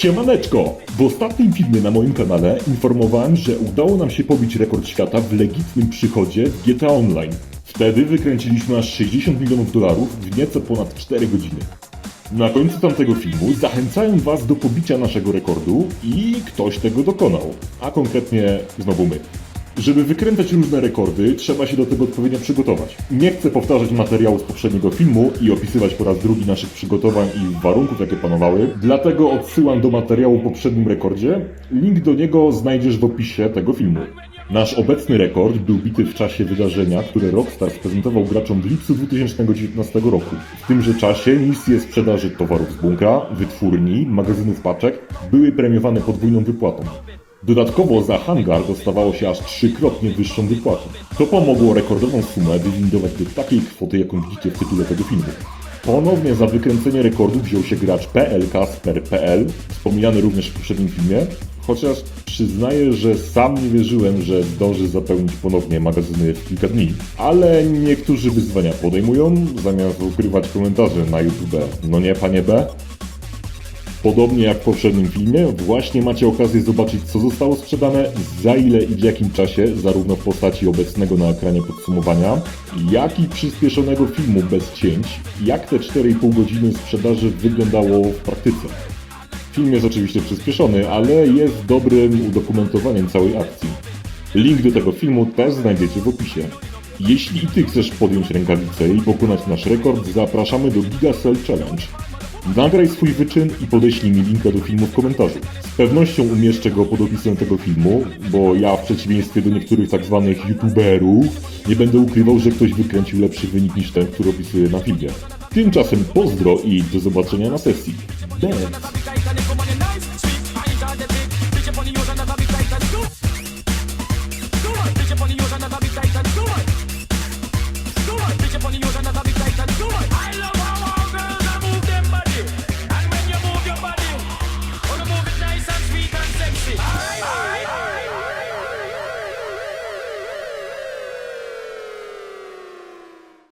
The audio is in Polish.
Siemaneczko! W ostatnim filmie na moim kanale informowałem, że udało nam się pobić rekord świata w legitnym przychodzie w GTA Online. Wtedy wykręciliśmy aż 60 milionów dolarów w nieco ponad 4 godziny. Na końcu tamtego filmu zachęcałem Was do pobicia naszego rekordu i ktoś tego dokonał, a konkretnie znowu my. Żeby wykręcać różne rekordy, trzeba się do tego odpowiednio przygotować. Nie chcę powtarzać materiału z poprzedniego filmu i opisywać po raz drugi naszych przygotowań i warunków, jakie panowały, dlatego odsyłam do materiału o poprzednim rekordzie. Link do niego znajdziesz w opisie tego filmu. Nasz obecny rekord był bity w czasie wydarzenia, które Rockstar sprezentował graczom w lipcu 2019 roku. W tymże czasie misje sprzedaży towarów z bunkra, wytwórni, magazynów paczek były premiowane podwójną wypłatą. Dodatkowo za hangar dostawało się aż trzykrotnie wyższą wypłatę. To pomogło rekordową sumę wywindować do takiej kwoty, jaką widzicie w tytule tego filmu. Ponownie za wykręcenie rekordu wziął się gracz PLK.pl, wspomniany również w poprzednim filmie, chociaż przyznaję, że sam nie wierzyłem, że zdąży zapełnić ponownie magazyny w kilka dni. Ale niektórzy wyzwania podejmują, zamiast ukrywać komentarze na YouTube. No nie, panie B? Podobnie jak w poprzednim filmie, właśnie macie okazję zobaczyć, co zostało sprzedane, za ile i w jakim czasie, zarówno w postaci obecnego na ekranie podsumowania, jak i przyspieszonego filmu bez cięć, jak te 4,5 godziny sprzedaży wyglądało w praktyce. Film jest oczywiście przyspieszony, ale jest dobrym udokumentowaniem całej akcji. Link do tego filmu też znajdziecie w opisie. Jeśli i Ty chcesz podjąć rękawice i pokonać nasz rekord, zapraszamy do Gigasell Challenge. Nagraj swój wyczyn i podeślij mi linka do filmu w komentarzu. Z pewnością umieszczę go pod opisem tego filmu, bo ja w przeciwieństwie do niektórych tak zwanych youtuberów nie będę ukrywał, że ktoś wykręcił lepszy wynik niż ten, który opisuję na filmie. Tymczasem pozdro i do zobaczenia na sesji. Dance!